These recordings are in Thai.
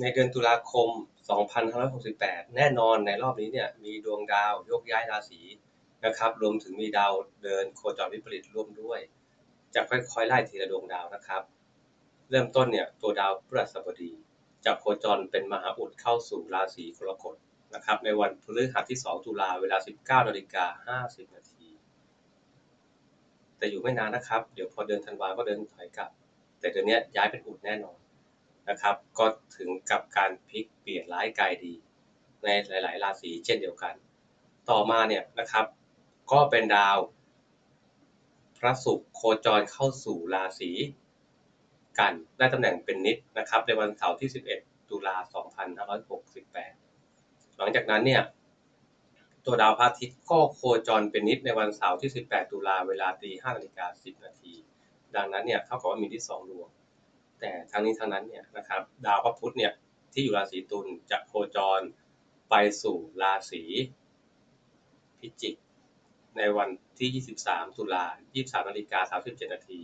ในเดือนตุลาคม 2568 แน่นอนในรอบนี้เนี่ยมีดวงดาวโยกย้ายราศีนะครับ รวมถึงมีดาวเดินโคจรวิปริตร่วมด้วย จะค่อยๆไล่ทีละดวงดาวนะครับ เริ่มต้นเนี่ยตัวดาวพฤหัสบดีจะโคจรเป็นมหาอุดเข้าสู่ราศีกรกฎนะครับในวันพฤหัสที่ 2 ตุลาเวลา 19นาฬิกา50นาทีแต่อยู่ไม่นานนะครับ เดี๋ยวพอเดินธันวาก็เดินถอยกลับ แต่เดือนนี้ย้ายเป็นอุดแน่นอน นะครับ ก็ถึงกับการพลิกเปลี่ยนร้ายกายดี ในหลาย ๆ ราศีเช่นเดียวกัน ต่อมาเนี่ยนะครับ ก็เป็นดาว พระศุกร์โคจรเข้าสู่ราศีกันได้ตำแหน่งเป็นนิดนะครับ ในวันเสาร์ที่ 11 ตุลา 2568 หลังจากนั้นเนี่ยตัวดาวพระอาทิตย์ก็โคจรเป็นนิดในวันเสาร์ที่ 18 ตุลาเวลาตี5นาฬิกา10 นาที ดังนั้นเนี่ยเท่ากับว่ามีที่ 2 ดวง แต่ทั้งนี้ทั้งนั้นเนี่ยนะครับดาวพระพุธเนี่ยที่อยู่ราศีตุลจะโคจรไปสู่ราศีพิจิกในวันที่ 23 ตุลา23นาฬิกา37นาที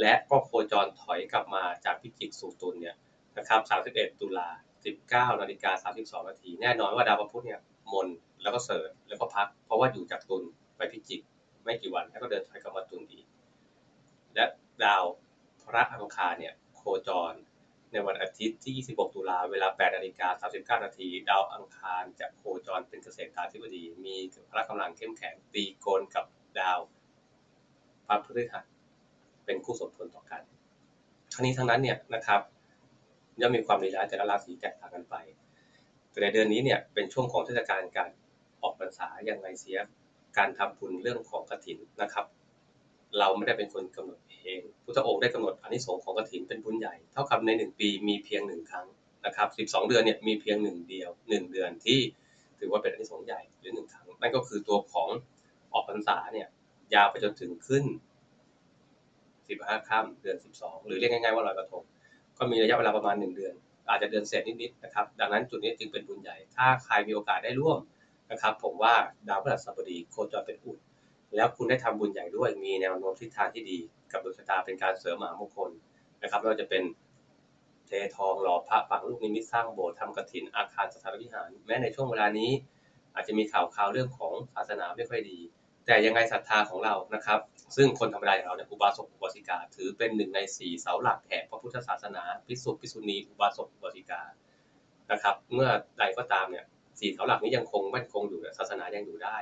และก็โคจรถอยกลับมาจากพิจิกสู่ตุลเนี่ยนะครับ31 ตุลา19นาฬิกา32นาทีแน่นอนว่าดาวพระพุธเนี่ยมนแล้วก็เสริแล้วก็พัก เพราะว่าอยู่จากตุลไปพิจิกไม่กี่วันแล้วก็เดินถอยกลับมาตุลอีก และดาวพระอังคารเนี่ย คจร ในวันอาทิตย์ที่ 26 ตุลาเวลา 8นาฬิกา39 นาทีดาวอังคารจะโคจรเป็นเกษตราธิบดี มีพละกำลังเข้มแข็งตีโกนกับดาวพระพฤหัสเป็นคู่สมพลต่อกัน ทั้งนี้ทั้งนั้นเนี่ยนะครับย่อมมีความดีร้าแต่ละราศีแตกต่างกันไป แต่ในเดือนนี้เนี่ยเป็นช่วงของเทศกาลการออกพรรษาอย่างไรเสียการทำบุญเรื่องของกฐินนะครับ เราไม่ได้เป็นคนกำหนดเองพุทธองค์ได้กำหนดอนิสงส์ของกฐินเป็นบุญใหญ่ เท่ากับในหนึ่งปีมีเพียงหนึ่งครั้งนะครับสิบสองเดือนเนี่ยมีเพียงหนึ่งเดียวหนึ่งเดือนที่ถือว่าเป็นอนิสงส์ใหญ่หรือหนึ่งครั้งนั่นก็คือตัวของออกพรรษาเนี่ยยาวไปจนถึงขึ้นสิบห้าค่ำเดือนสิบสองหรือเรียกง่ายๆว่าลอยกระทงก็มีระยะเวลาประมาณหนึ่งเดือน อาจจะเดือนเศษนิดๆนะครับดังนั้นจุดนี้จึงเป็นบุญใหญ่ ถ้าใครมีโอกาสได้ร่วมนะครับผมว่าดาวพฤหัสบดีโคจรเป็นอุด แล้วคุณได้ทำบุญใหญ่ด้วยมีแนวโน้มทิศทางที่ดีกับดวงชะตาเป็นการเสริมมหามงคลนะครับไม่ว่าจะเป็นเททองหล่อพระฝังลูกนิมิตสร้างโบสถ์ทำกฐินอาคารสถานวิหาร แม้ในช่วงเวลานี้ อาจจะมีข่าวข่าวเรื่องของศาสนาไม่ค่อยดี แต่ยังไงศรัทธาของเรานะครับ ซึ่งคนธรรมดาอย่างเราเนี่ยอุบาสกอุบาสิกา ถือเป็นหนึ่งในสี่เสาหลักแห่งพระพุทธศาสนาพิสุภิกษุณีอุบาสกอุบาสิกานะครับ เมื่อใดก็ตามเนี่ยสี่เสาหลักนี้ยังคงมั่นคงอยู่ศาสนายังอยู่ได้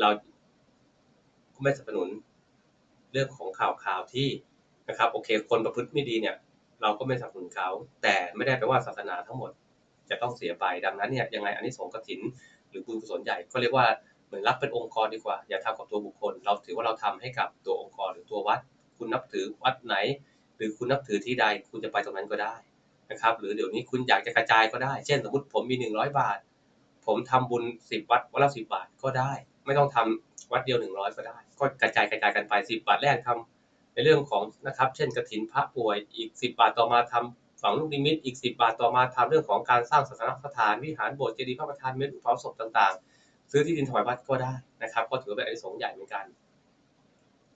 เรา ก็ไม่สนับสนุนเรื่องของข่าวข่าวที่นะครับโอเค คนประพฤติไม่ดีเนี่ย เราก็ไม่สนับสนุนเขา แต่ไม่ได้แปลว่าศาสนาทั้งหมด จะต้องเสียไปดังนั้นเนี่ยยังไงอันนี้สงส์กฐิน หรือบุญกุศลใหญ่ก็เรียกว่าเหมือนรับเป็นองค์กรดีกว่า อย่าทำกับตัวบุคคล เราถือว่าเราทำให้กับตัวองค์กรหรือตัววัด คุณนับถือวัดไหน หรือคุณนับถือที่ใด คุณจะไปตรงนั้นก็ได้นะครับ หรือเดี๋ยวนี้คุณอยากจะกระจายก็ได้ เช่น สมมติผมมี 100 บาท ผมทำบุญ 10 วัดวันละ10 บาทก็ได้ ไม่ต้องทำวัดเดียว 100 ก็ได้ ก็กระจายกระจายกันไป 10 บาทแรกทำในเรื่องของนะครับ เช่นกฐินพระป่วยอีก 10 บาทต่อมาทำฝังลูกนิมิตอีก 10 บาทต่อมาทำเรื่องของการสร้างศาสนสถานวิหารโบสถ์เจดีย์พระประธานเมรุเผาศพต่างๆ ซื้อที่ดินถวายวัดก็ได้นะครับ ก็ถือว่าเป็นอานิสงใหญ่เหมือนกัน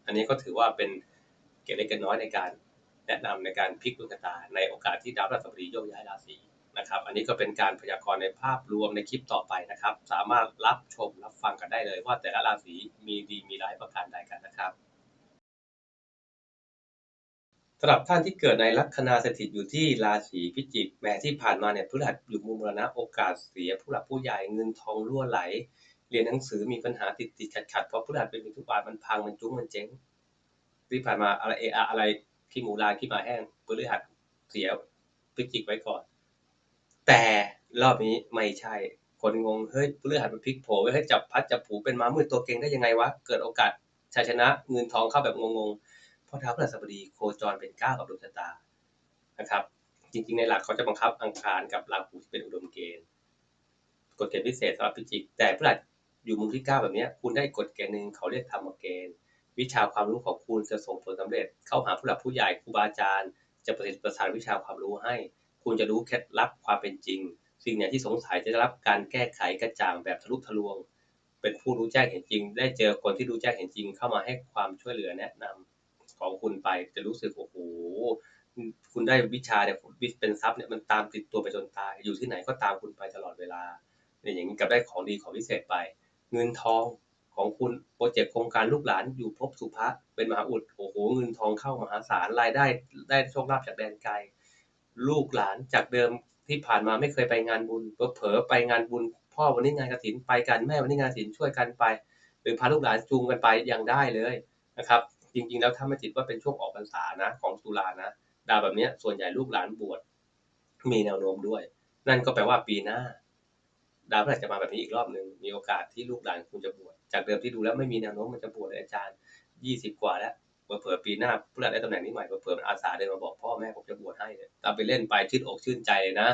อันนี้ก็ถือว่าเป็นเกร็ดเล็กเกร็ดน้อยในการแนะนำในการพลิกดวงชะตาในโอกาสที่ดาวพฤหัสบดีโยกย้ายราศี นะครับ อันนี้ก็เป็นการพยากรณ์ในภาพรวมในคลิปต่อไปนะครับ สามารถรับชมรับฟังกันได้เลย ว่าแต่ละราศีมีดีมีร้ายประการใดกันนะครับสำหรับท่านที่เกิดในลัคนาสถิตอยู่ที่ราศีพิจิกแม้ที่ผ่านมาเนี่ยพฤหัสอยู่มุมมรณะโอกาสเสียผู้หลักผู้ใหญ่เงินทองรั่วไหล เรียนหนังสือมีปัญหาติดติดขัดขัดเพราะพฤหัสเป็นทุกบาทมันพังมันจุ้งมันเจ๊งที่ผ่านมาอะไรเอออะไรขี้หมูลายขี้มาแห้งพฤหัสเสียพิจิกไว้ก่อน แต่รอบนี้ไม่ใช่ คนงงเฮ้ยพฤหัสมันพลิกโผล่ให้จับพัดจับผูเป็นม้ามืดตัวเก่งได้ยังไงวะ เกิดโอกาสชัยชนะเงินทองเข้าแบบงงๆ เพราะดาวพฤหัสบดีโคจรเป็นก้าวกับดวงชะตานะครับ จริงๆ ในหลักเขาจะบังคับอังคารกับราหูที่เป็นอุดมเกณฑ์กฎเกณฑ์พิเศษสำหรับพิจิก แต่พฤหัสอยู่มุมที่ก้าแบบนี้คุณได้กฎเกณฑ์หนึ่งเขาเรียกธรรมเกณฑ์ วิชาความรู้ของคุณจะส่งผลสำเร็จ เข้าหาผู้หลักผู้ใหญ่ครูบาอาจารย์ จะประสิทธิ์ประสานวิชาความรู้ให้ คุณจะรู้เคล็ดลับความเป็นจริง สิ่งไหนที่สงสัยจะได้รับการแก้ไขกระจ่างแบบทะลุทะลวง เป็นผู้รู้แจ้งเห็นจริง ได้เจอคนที่รู้แจ้งเห็นจริง เข้ามาให้ความช่วยเหลือแนะนำของคุณไปจะรู้สึกโอ้โหคุณได้วิชาเนี่ยวิเป็นทรัพย์เนี่ยมันตามติดตัวไปจนตาย อยู่ที่ไหนก็ตามคุณไปตลอดเวลาเนี่ยอย่างนี้กับได้ของดีของพิเศษไป เงินทองของคุณโปรเจกต์โครงการลูกหลานอยู่ภพสุภะเป็นมหาอุดโอ้โหเงินทองเข้ามหาศาลรายได้ได้โชคลาภจากแดนไกล ลูกหลานจากเดิมที่ผ่านมาไม่เคยไปงานบุญเผลอไปงานบุญ พ่อวันนี้งานกฐินไปกันแม่วันนี้งานกฐินช่วยกันไป หรือพาลูกหลานจูงกันไปยังได้เลยนะครับ จริงๆแล้วถ้าไม่จิตว่าเป็นช่วงออกพรรษานะของตุลานะดาวแบบนี้ส่วนใหญ่ลูกหลานบวชมีแนวโน้มด้วย นั่นก็แปลว่าปีหน้า ดาวพฤหัสจะมาแบบนี้อีกรอบหนึ่งมีโอกาสที่ลูกหลานคุณจะบวชจากเดิมที่ดูแล้วไม่มีแนวโน้มมันจะบวชเลยอาจารย์ยี่สิบกว่าแล้ว เผื่อปีหน้าพฤหัสได้ตำแหน่งนี้ใหม่เผื่อมันอาสาเดินมาบอกพ่อแม่ผมจะบวชให้เลยตามไปเล่นไปชื่นอกชื่นใจเลยนะ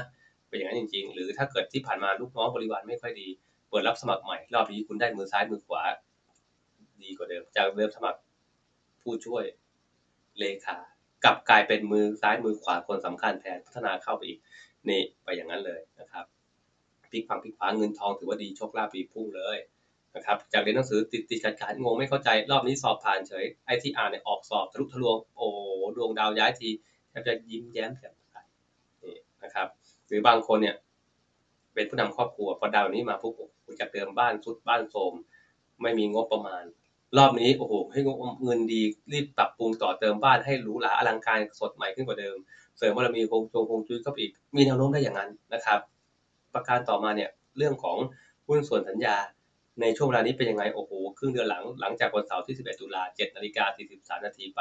เป็นอย่างนั้นจริง ๆ หรือถ้าเกิดที่ผ่านมาลูกน้องบริวารไม่ค่อยดี เปิดรับสมัครใหม่ รอบนี้คุณได้มือซ้ายมือขวา ดีกว่าเดิม จากเดิมสมัครผู้ช่วยเลขากลับกลายเป็นมือซ้ายมือขวาคนสำคัญแทนพัฒนาเข้าไปอีกนี่ไปอย่างนั้นเลยนะครับพลิกฝั่งพลิกขวาเงินทองถือว่าดีโชคลาภดีพุ่งเลย นะครับจากเรียนหนังสือติดติดขัดขัดงงไม่เข้าใจรอบนี้สอบผ่านเฉยไอที่อ่านเนี่ยออกสอบทะลุทะลวงโอ้ดวงดาวย้ายทีแทบจะยิ้มแย้มแจ่มใสนี่นะครับ หรือบางคนเนี่ยเป็นผู้นำครอบครัวพอดาวนี้มาปุ๊บจากเดิมบ้านสุดบ้านโทมไม่มีงบประมาณ รอบนี้โอ้โหให้งบเงินดีรีบปรับปรุงต่อเติมบ้านให้หรูหราอลังการสดใหม่ขึ้นกว่าเดิม เสริมบารมีคงจงคงจุ้ยเข้าไปอีกมีแนวโน้มได้อย่างนั้นนะครับ ประการต่อมาเนี่ยเรื่องของหุ้นส่วนสัญญา ในช่วงเวลานี้เป็นยังไงโอ้โหครึ่งเดือนหลังหลังจากวันเสาร์ที่ 11 ตุลา7นาฬิกา43นาทีไป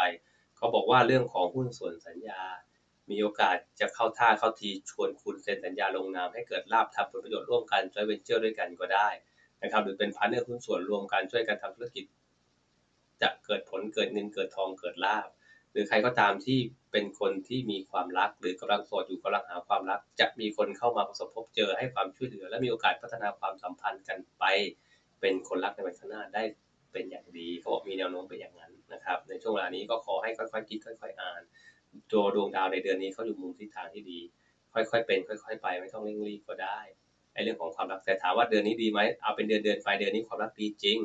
เขาบอกว่าเรื่องของหุ้นส่วนสัญญา มีโอกาสจะเข้าท่าเข้าทีชวนคุณเซ็นสัญญาลงนามให้เกิดลาบทำผลประโยชน์ร่วมกันจอยเวนเจอร์ด้วยกันก็ได้นะครับหรือเป็นพาร์เนอร์หุ้นส่วนรวมกันช่วยกันทำธุรกิจ จะเกิดผลเกิดเงินเกิดทองเกิดลาบหรือใครก็ตามที่เป็นคนที่มีความรัก หรือกำลังโสดอยู่กำลังหาความรัก จะมีคนเข้ามาประสบพบเจอให้ความช่วยเหลือ และมีโอกาสพัฒนาความสัมพันธ์กันไป เป็นคนรักในวันข้างหน้าได้เป็นอย่างดีเขาบอกมีแนวโน้มเป็นอย่างนั้นนะครับ ในช่วงเวลานี้ก็ขอให้ค่อยๆคิดค่อย ๆ อ่านตัวดวงดาวในเดือนนี้เขาอยู่มุมทิศทางที่ดี ค่อยๆเป็น ค่อย ๆ ไปไม่ต้องเร่งรีบก็ได้ไอ้เรื่องของความรักแต่ถามว่าเดือนนี้ดีไหมเอาเป็นเดือนเดือนไปเดือนนี้ความรักดีจริง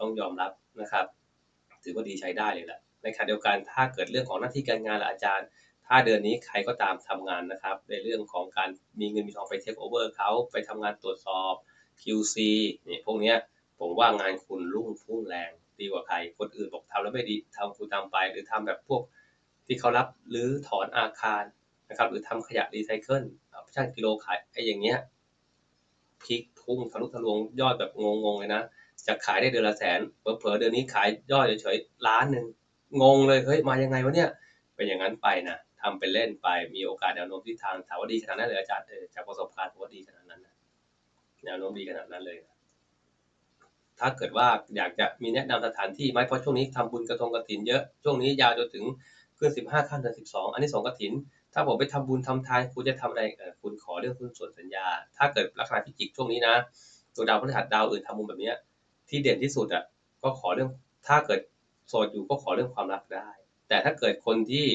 ต้องยอมรับนะครับ ถือว่าดีใช้ได้เลยแหละในขณะเดียวกันถ้าเกิดเรื่องของหน้าที่การงานล่ะอาจารย์ ถ้าเดือนนี้ใครก็ตามทำงานนะครับ ในเรื่องของการมีเงินมีทองไปเทคโอเวอร์เขาไปทำงานตรวจสอบ QC นี่พวกเนี้ยผมว่างานคุณรุ่งพุ่งแรงดีกว่าใคร คนอื่นบอกทำแล้วไม่ดีทำคุณทำไป หรือทำแบบพวกที่เขารับหรือถอนอาคารนะครับ หรือทำขยะรีไซเคิลเอาช่างกิโลขายไอ้อย่างเงี้ยพลิกพุ่งทะลุทะลวงยอดแบบงงๆเลยนะจะขายได้เดือนละแสนเผลอเดือนนี้ขายยอดเฉยๆล้านหนึ่งงงเลยเฮ้ยมายังไงวะเนี่ยเป็นอย่างนั้นไปนะทำเป็นเล่นไปมีโอกาสแนวโน้มที่ทางถามว่าดีขนาดนั้นเลยอาจารย์จากประสบการณ์ผมว่าดีขนาด แนวโน้มดีขนาดนั้นเลย ถ้าเกิดว่าอยากจะมีแนะนำสถานที่ไหมเพราะช่วงนี้ทำบุญกระทงกระถินเยอะ ช่วงนี้ยาวจนถึงขึ้นสิบห้าขั้นเดือนสิบสองอันนี้สองกระถิน ถ้าผมไปทำบุญทำทานคุณจะทำอะไรคุณขอเรื่องหุ้นส่วนสัญญา ถ้าเกิดลักษณะพิจิกช่วงนี้นะตัวดาวพฤหัสดาวอื่นทำบุญแบบนี้ที่เด่นที่สุดอะก็ขอเรื่องถ้าเกิดโสดอยู่ก็ขอเรื่องความรักได้ แต่ถ้าเกิดคนที่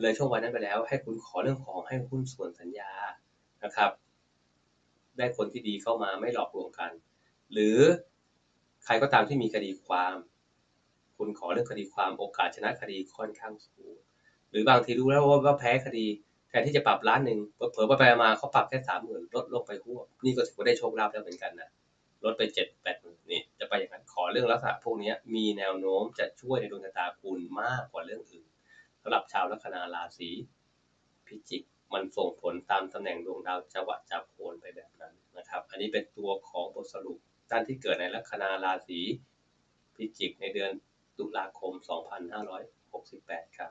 เลยช่วงวัยนั้นไปแล้ว ให้คุณขอเรื่องของให้หุ้นส่วนสัญญานะครับ ได้คนที่ดีเข้ามาไม่หลอกลวงกัน หรือใครก็ตามที่มีคดีความ คุณขอเรื่องคดีความโอกาสชนะคดีค่อนข้างสูง หรือบางทีรู้แล้วว่าวาแพ้คดีแทนที่จะปรับล้านหนึ่งเผลอไปมาเขาปรับแค่สามหมื่นลดลงไปหัวนี่ก็ถือว่าได้โชคลาภแล้วเหมือนกันนะลดไปเจ็ดแปดหมื่นนี่จะไปอย่างนั้นขอเรื่องลักษณะพวกนี้มีแนวโน้มจะช่วยในดวงชะตาคุณมากกว่าเรื่องอื่นสำหรับชาวลัคนาราศีพิจิก มันส่งผลตามตำแหน่งดวงดาวจังหวะจับโคนไปแบบนั้นนะครับ อันนี้เป็นตัวของบทสรุปท่านที่เกิดในลัคนาราศีพิจิกในเดือนตุลาคม 2568 ครับ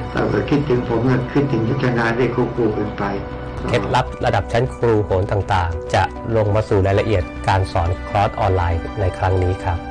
ถ้าเกิดคิดถึงผมก็คิดถึงยุทธนาได้ควบคู่กันไปเคล็ดลับระดับชั้นครูโหรต่างๆ จะลงมาสู่รายละเอียดการสอนคลอร์สออนไลน์ในครั้งนี้ครับ